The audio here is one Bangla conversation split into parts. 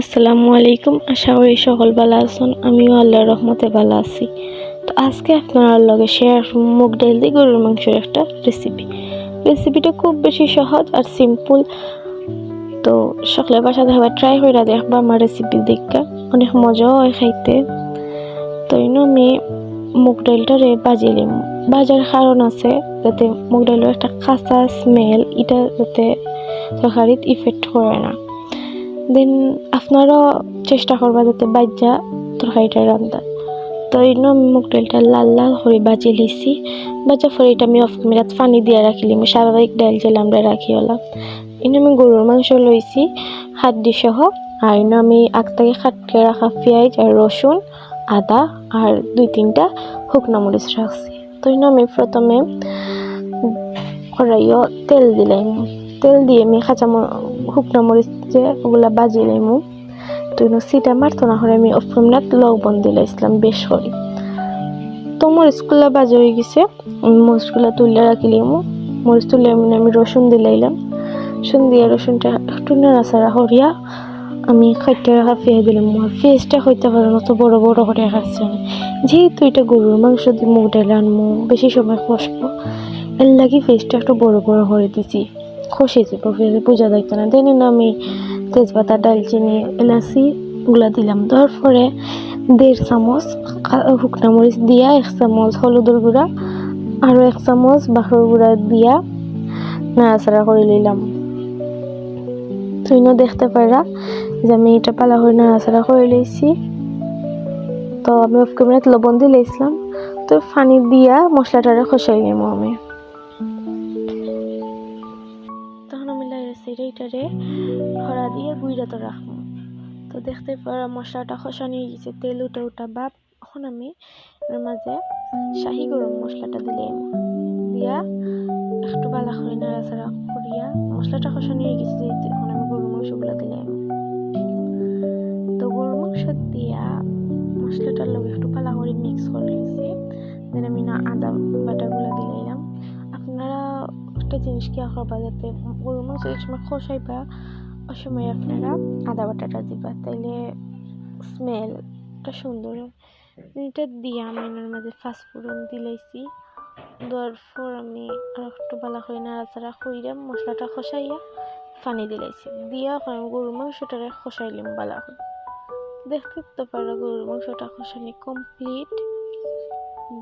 আসসালামু আলাইকুম। আশা করি সকল ভালো আছেন। আমিও আল্লাহর রহমতে ভালো আছি। তো আজকে আপনার লগে শেয়ার মুগ ডাল দিয়ে গরুর মাংসের একটা রেসিপি রেসিপিটা খুব বেশি সহজ আর সিম্পল তো সকলের বাসা হবে ট্রাই করে দেখবা আমার রেসিপি দেখা। অনেক মজাও হয় খাইতে। তো ইনো আমি মুগ ডালটারে বাজিলাম বাজার কারণ আছে যাতে মুগ ডালের একটা কাঁচা স্মেল এটা যাতে তরকারিত ইফেক্ট করে না। দেন আপনারাও চেষ্টা করবা যাতে বাজ্যা তরকারিটা রান্ধা তো ইনো আমি মুগ ডালটা লাল লাল করে বাজি লিছি। বাজা পরে এটা আমি অফ ক্যামেরাত পানি দিয়ে রাখিলাম। স্বাভাবিক ডাল যেটা আমরা রাখি হলাম। ইনো আমি গরুর মাংস লইছি হাড্ডি সহ। আর ইনো আমি আগ থেকে কাটকে রাখা পেঁয়াজ আর রসুন, আদা আর দুই তিনটা শুকনো মরিচ রাখছি। তো ইনো আমি প্রথমে কড়াইও তেল দিলাম। তেল দিয়ে আমি ম- শুকনো মরিচ যে ওগুলা বাজি লাইমু তো ইনো সিটা মারতো না হলে আমি অফ ক্যামেরাত লবণ দিলাইছিলাম বেশ করে তো মরিচগুলা বাজে হয়ে গেছে। মরিচগুলা তুলে রাখিলাম মরিচ তুলে আমি আমি রসুন দিলাইলাম। রসুন দিয়ে রসুনটা একটু নাড়াচাড়া করিয়া আমি খাইতে রাখা পেঁয়াজ দিলাম। আর পেঁয়াজটা হইতে পারে না তো বড় বড় করে খাচ্ছে যেহেতু এটা গরুর মাংস দিয়ে মুগ ডাল আনব বেশি সময় কষবো এর লাগি পেঁয়াজটা একটু বড় বড় করে দিছি। পেঁয়াজে বোঝা যাইতো না দেন আমি তেজপাতা, ডালচিনি, এলাচি ওগুলা দিলাম, দেওয়ার পরে দেড় চামচ শুকনা মরিচ দিয়া এক চামচ হলুদের গুঁড়া আরও এক চামচ বাখর গুঁড়া দিয়া নাড়াচাড়া করে নিলাম। তুইনো দেখতে পারা যে আমি এটা পালা করে নাড়াচাড়া করে লইছি তো আমি অফ ক্যামেরাত লবণ দিয়ে লইছিলাম তো পানি দিয়া মশলাটারে খসাই নিব আমি। লাইছি এইটারে খরা দিয়ে গুইরা তো রাখব। তো দেখতে পারা মশলাটা খসানি হয়ে গেছে, তেল উঠে উঠা বাপ। এখন আমি এর মাঝে শাহি গরম মশলাটা দিলাম দিয়া একটু বালা করে নাড়াচাড়া করিয়া মশলাটা খসানি হয়ে গেছে যেহেতু এখন আমি গরুর মাংসগুলো দিলাম তো গরুর মাংস দিয়া মশলাটার লগে একটু পালা করে মিক্স করে নিয়েছি দেন আমি না আদা বাটাগুলো দিলাম একটা জিনিস কি করবা যাতে গরুর মাংস এই সময় খসাইবা ওই সময় আপনারা আদা বাটাটা দিবা তাইলে স্মেলটা সুন্দর হয়। এটা দিয়ে আমি এর মাঝে ফাস্টফুডন দিলাইছি। দেওয়ার পর আমি আর একটু ভালো করে নাড়াচাড়া কইরা মশলাটা খসাইয়া পানি দিলাইছি। দিয়া আমি গরুর মাংসটারে খসাইলাম ভালো করে। দেখতে তো পারো গরুর মাংসটা খসানি কমপ্লিট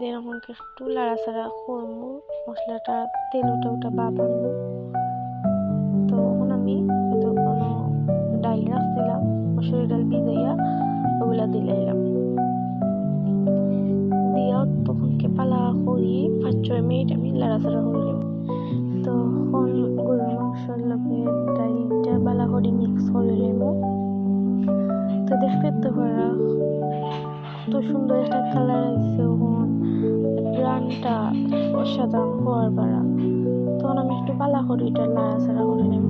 দেন আমাকে একটু লাড়াচাড়া করব। মশলাটা তেল উঠে উঠে বাবানো তো এখন আমি হয়তো কোনো ডাল রাখছিলাম মসুরি ডাল ভিজাইয়া ওগুলা দিলাইলাম দিয়া তখনকে পালা করি, পাঁচ, ছয় মিনিট আমি লাড়াচাড়া করলাম। তখন গরুর মাংসর লগে ডালটা বালা করে মিক্স করে নেব তো দেখতে তো পারা কত সুন্দর একটা কালার আসছে ওখন গ্রানটা অসাধারণ হওয়ার পারা তখন আমি একটু পালা করে, এটা লাড়াচাড়া করে নেব।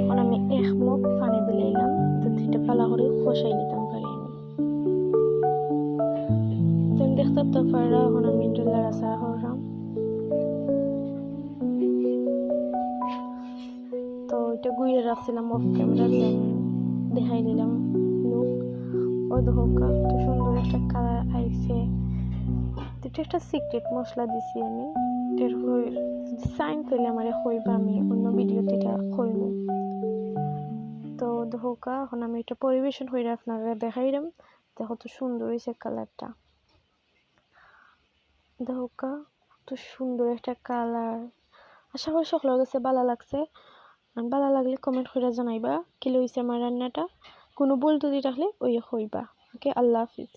এখন আমি এক মুখ পানি দিলাইলাম যাতে এটা পালা করে কষাই নিতাম পারি আমি। দেখতে তো পারা, এখন আমি একটু লাড়াচাড়া করলাম। তো এটা গুইয়ে রাখছিলাম অফ ক্যামেরা দেখাই দিলাম। লুক ও দেখোকা তো সুন্দর একটা কালার আইছে। এটা একটা সিক্রেট মশলা দিছি আমি। এটার সাইন পেলে আমারে কইবা আমি, অন্য ভিডিওতে এটা কইব তো দেখোকা এখন আমি এটা পরিবেশন করে আপনারা দেখাইলাম দেখো তো সুন্দর হয়েছে কালারটা। দেখোকা কত সুন্দর একটা কালার। আশা করি সকলের কাছে ভালো লাগছে। ভালো লাগলে কমেন্ট করে জানাইবা, কি লইছে আমার রান্নাটা। কোনো ভুল ত্রুটি থাকলে ওই হইবা। ওকে আল্লাহ হাফিজ।